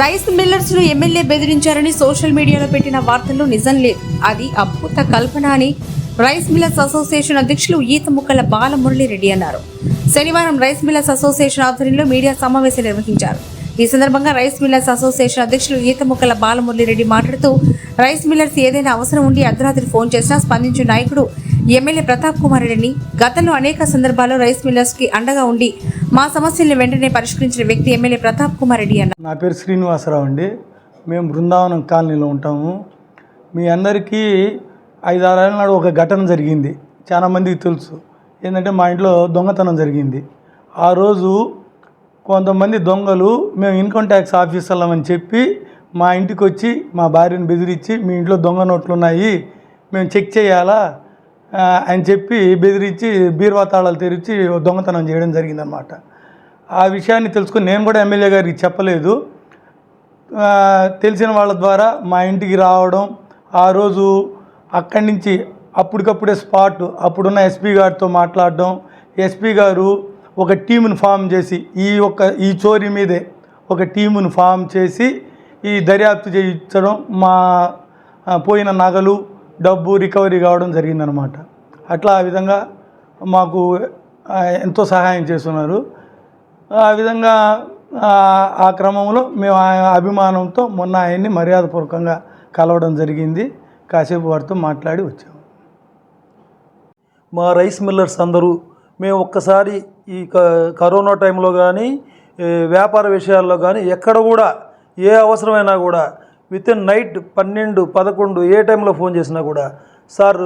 Rice మిల్లర్స్ను MLA బెదిరించారని social మీడియాలో పెట్టిన వార్తల్లో నిజం లేదు అది అద్భుత కల్పన అని రైస్ మిల్లర్స్ అసోసియేషన్ అధ్యక్షులు ఈత ముక్కల బాలమురళిరెడ్డి అన్నారు. శనివారం రైస్ మిల్లర్స్ అసోసియేషన్ ఆధ్వర్యంలో మీడియా సమావేశం నిర్వహించారు. ఈ సందర్భంగా రైస్ మిల్లర్స్ అసోసియేషన్ అధ్యక్షులు ఈత ముక్కల బాలమురళిరెడ్డి మాట్లాడుతూ రైస్ మిల్లర్స్ ఏదైనా అవసరం ఉండి అర్ధరాత్రి ఫోన్ చేసినా స్పందించిన నాయకుడు ఎమ్మెల్యే ప్రతాప్ కుమార్ రెడ్డిని గతంలో అనేక సందర్భాల్లో రైస్ మిల్లర్స్కి అండగా ఉండి మా సమస్యల్ని వెంటనే పరిష్కరించిన వ్యక్తి ఎమ్మెల్యే ప్రతాప్ కుమార్ రెడ్డి అన్నారు. నా పేరు శ్రీనివాసరావు అండి. మేము బృందావనం కాలనీలో ఉంటాము. మీ అందరికీ ఐదు ఆరేళ్ళ నాడు ఒక ఘటన జరిగింది. చాలా మందికి తెలుసు. ఏంటంటే మా ఇంట్లో దొంగతనం జరిగింది. ఆ రోజు కొంతమంది దొంగలు మేము ఇన్కమ్ ట్యాక్స్ ఆఫీస్ అని చెప్పి మా ఇంటికి వచ్చి మా భార్యను బెదిరించి మీ ఇంట్లో దొంగ నోట్లు ఉన్నాయి మేము చెక్ చేయాలా? అని చెప్పి బెదిరించి బీరువా తాళాలు తెరిచి దొంగతనం చేయడం జరిగిందనమాట ఆ విషయాన్ని తెలుసుకుని నేను కూడా ఎమ్మెల్యే గారికి చెప్పలేదు. తెలిసిన వాళ్ళ ద్వారా మా ఇంటికి రావడం ఆ రోజు అక్కడి నుంచి అప్పటికప్పుడే స్పాట్ అప్పుడున్న ఎస్పీ గారితో మాట్లాడడం ఎస్పీ గారు ఒక టీమును ఫామ్ చేసి ఈ ఒక్క ఈ చోరీ మీదే ఒక టీమును ఫామ్ చేసి ఈ దర్యాప్తు చేయించడం మా పోయిన నగలు డబ్బు రికవరీ కావడం జరిగిందనమాట. అట్లా ఆ విధంగా మాకు ఎంతో సహాయం చేస్తున్నారు. ఆ విధంగా ఆ, క్రమంలో మేము ఆయన అభిమానంతో మొన్న ఆయన్ని మర్యాదపూర్వకంగా కలవడం జరిగింది. కాసేపు వారితో మాట్లాడి వచ్చాము మా రైస్ మిల్లర్స్ అందరూ మేము ఒక్కసారి ఈ క- కరోనా టైంలో కానీ వ్యాపార విషయాల్లో కానీ ఎక్కడ కూడా ఏ అవసరమైనా కూడా విత్ ఇన్ నైట్ పన్నెండు పదకొండు ఏ టైంలో ఫోన్ చేసినా కూడా సార్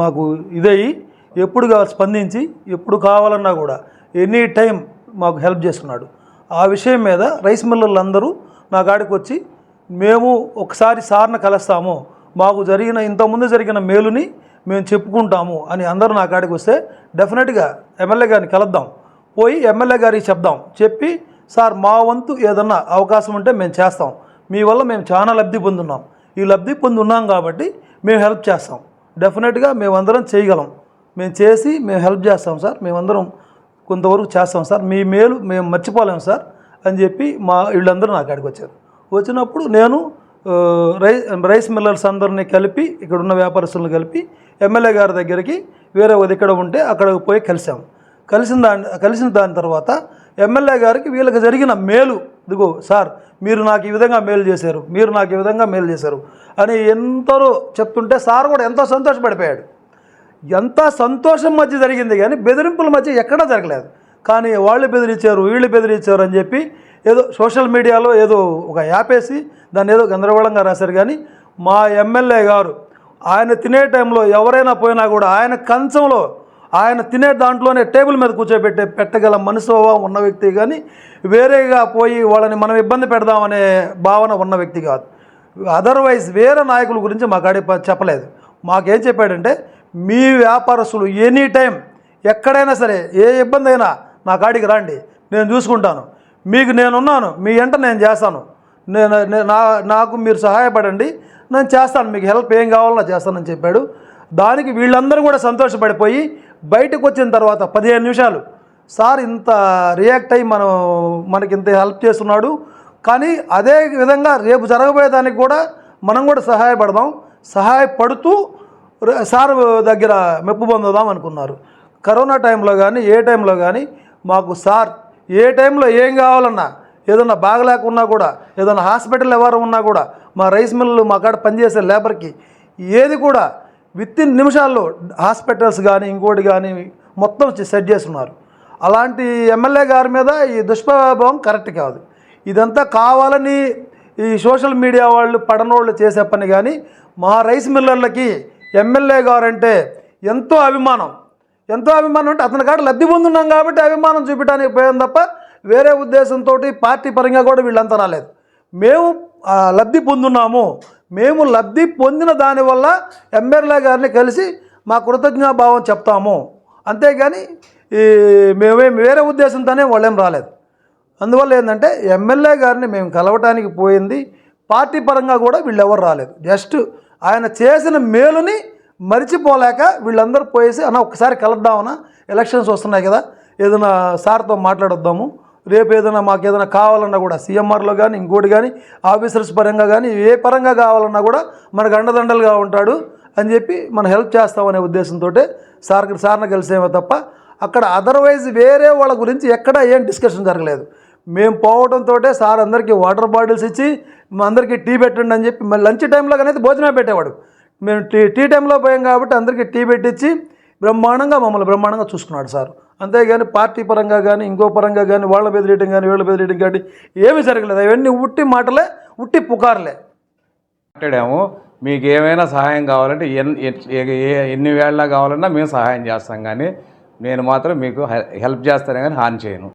మాకు ఇదయ్యి ఎప్పుడుగా స్పందించి ఎప్పుడు కావాలన్నా కూడా ఎనీ టైం మాకు హెల్ప్ చేస్తున్నాడు. ఆ విషయం మీద రైస్ మిల్లర్లు అందరూ నా కాడికి వచ్చి మేము ఒకసారి సార్ని కలుస్తాము మాకు జరిగిన ఇంతకుముందు జరిగిన మేలుని మేము చెప్పుకుంటాము అని అందరూ నా కాడికి వస్తే డెఫినెట్గా ఎమ్మెల్యే గారిని కలుద్దాం పోయి ఎమ్మెల్యే గారికి చెప్దాం చెప్పి సార్ మా వంతు ఏదన్నా అవకాశం ఉంటే మేము చేస్తాం మీ వల్ల మేము చాలా లబ్ధి పొందున్నాం. ఈ లబ్ధి పొందున్నాం కాబట్టి మేము హెల్ప్ చేస్తాం. డెఫినెట్గా మేమందరం చేయగలం. మేము చేసి మేము హెల్ప్ చేస్తాం సార్. మేమందరం కొంతవరకు చేస్తాం సార్. మీ మేలు మేము మర్చిపోలేము సార్ అని చెప్పి మా వీళ్ళందరూ నా కాడికి వచ్చారు. వచ్చినప్పుడు నేను రై రైస్ మిల్లర్స్ అందరినీ కలిపి ఇక్కడ ఉన్న వ్యాపారస్తులను కలిపి ఎమ్మెల్యే గారి దగ్గరికి వేరే ఒక ఇక్కడ ఉంటే అక్కడ పోయి కలిసాము కలిసిన దాని కలిసిన దాని తర్వాత ఎమ్మెల్యే గారికి వీళ్ళకి జరిగిన మేలు ఇదిగో సార్ మీరు నాకు ఈ విధంగా మేలు చేశారు మీరు నాకు ఈ విధంగా మేలు చేశారు అని ఎంతరో చెప్తుంటే సార్ కూడా ఎంతో సంతోషపడిపోయాడు. ఎంత సంతోషం మధ్య జరిగింది కానీ బెదిరింపుల మధ్య ఎక్కడా జరగలేదు. కానీ వాళ్ళు బెదిరించారు వీళ్ళు బెదిరించారు అని చెప్పి ఏదో సోషల్ మీడియాలో ఏదో ఒక యాప్ వేసి దాన్ని ఏదో గందరగోళంగా రాశారు కానీ మా ఎమ్మెల్యే గారు ఆయన తినే టైంలో ఎవరైనా పోయినా కూడా ఆయన కంచంలో ఆయన తినే దాంట్లోనే టేబుల్ మీద కూర్చోబెట్టే పెట్టగల మనసు ఉన్న వ్యక్తి కానీ వేరేగా పోయి వాళ్ళని మనం ఇబ్బంది పెడదామనే భావన ఉన్న వ్యక్తి కాదు. అదర్వైజ్ వేరే నాయకుల గురించి మా కాడి చెప్పలేదు. మాకేం చెప్పాడంటే మీ వ్యాపారస్తులు ఎనీ టైం ఎక్కడైనా సరే ఏ ఇబ్బంది అయినా నా కాడికి రండి. నేను చూసుకుంటాను. మీకు నేనున్నాను. మీ వెంట నేను చేస్తాను. నేను నా నాకు మీరు సహాయపడండి. నేను చేస్తాను. మీకు హెల్ప్ ఏం కావాలో నా చేస్తానని చెప్పాడు. దానికి వీళ్ళందరూ కూడా సంతోషపడిపోయి బయటకు వచ్చిన తర్వాత పదిహేను నిమిషాలు. సార్ ఇంత రియాక్ట్ అయ్యి మనం మనకి ఇంత హెల్ప్ చేస్తున్నాడు. కానీ అదే విధంగా రేపు జరగబోయేదానికి కూడా మనం కూడా సహాయపడదాం. సహాయపడుతూ సార్ దగ్గర మెప్పు పొందుదాం అనుకున్నారు. కరోనా టైంలో కానీ ఏ టైంలో కానీ మాకు సార్ ఏ టైంలో ఏం కావాలన్నా ఏదన్నా బాగలేకున్నా కూడా ఏదన్నా హాస్పిటల్ ఎవరు ఉన్నా కూడా మా రైస్ మిల్లు మా కాడ పనిచేసే లేబర్కి ఏది కూడా విత్ ఇన్ నిమిషాల్లో హాస్పిటల్స్ కానీ ఇంకోటి కానీ మొత్తం సెట్ చేస్తున్నారు. అలాంటి ఎమ్మెల్యే గారి మీద ఈ దుష్ప్రభావం కరెక్ట్ కాదు. ఇదంతా కావాలని ఈ సోషల్ మీడియా వాళ్ళు పడనోళ్ళు చేసే పని కానీ మా రైస్ మిల్లర్లకి ఎమ్మెల్యే గారు అంటే ఎంతో అభిమానం. ఎంతో అభిమానం అంటే అతని కాడ లబ్ధి పొందున్నాం కాబట్టి అభిమానం చూపించడానికి పోయాం తప్ప వేరే ఉద్దేశంతో పార్టీ పరంగా కూడా వీళ్ళంతా రాలేదు. మేము లబ్ధి పొందున్నాము. మేము లబ్ధి పొందిన దానివల్ల ఎమ్మెల్యే గారిని కలిసి మా కృతజ్ఞాభావం చెప్తాము. అంతేగాని ఈ మేమేం వేరే ఉద్దేశంతోనే వాళ్ళేం రాలేదు. అందువల్ల ఏంటంటే ఎమ్మెల్యే గారిని మేము కలవటానికి పోయింది. పార్టీ పరంగా కూడా వీళ్ళెవరు రాలేదు. జస్ట్ ఆయన చేసిన మేలుని మరిచిపోలేక వీళ్ళందరూ పోయేసి అన్న ఒకసారి కలుద్దామన్నా ఎలక్షన్స్ వస్తున్నాయి కదా ఏదైనా సార్తో మాట్లాడొద్దాము రేపు ఏదైనా మాకు ఏదైనా కావాలన్నా కూడా సీఎంఆర్లో కానీ ఇంకోటి కానీ ఆఫీసర్స్ పరంగా కానీ ఏ పరంగా కావాలన్నా కూడా మనకు అండదండలుగా ఉంటాడు అని చెప్పి మనం హెల్ప్ చేస్తామనే ఉద్దేశంతో సార్ సార్ని కలిసేమో తప్ప అక్కడ అదర్వైజ్ వేరే వాళ్ళ గురించి ఎక్కడ ఏం డిస్కషన్ జరగలేదు. మేము పోవడంతో సార్ అందరికీ వాటర్ బాటిల్స్ ఇచ్చి మా అందరికీ టీ పెట్టండి అని చెప్పి మళ్ళీ లంచ్ టైంలో కానీ అయితే భోజనమే పెట్టేవాడు. మేము టీ టీ టైంలో పోయాం కాబట్టి అందరికీ టీ పెట్టించి బ్రహ్మాండంగా మమ్మల్ని బ్రహ్మాండంగా చూసుకున్నాడు సార్. అంతేగాని పార్టీ పరంగా కానీ ఇంకో పరంగా కానీ వాళ్ళ బెదిరియటం కానీ వీళ్ళ బెదిరియటం కానీ ఏమీ జరగలేదు. అవన్నీ ఉట్టి మాటలే ఉట్టి పుకార్లే. మాట్లాడాము. మీకు ఏమైనా సహాయం కావాలంటే ఏ- ఎన్ని వేళ్ళ కావాలన్నా మేము సహాయం చేస్తాం కానీ నేను మాత్రం మీకు హెల్ప్ చేస్తానే కానీ హాని చేయను.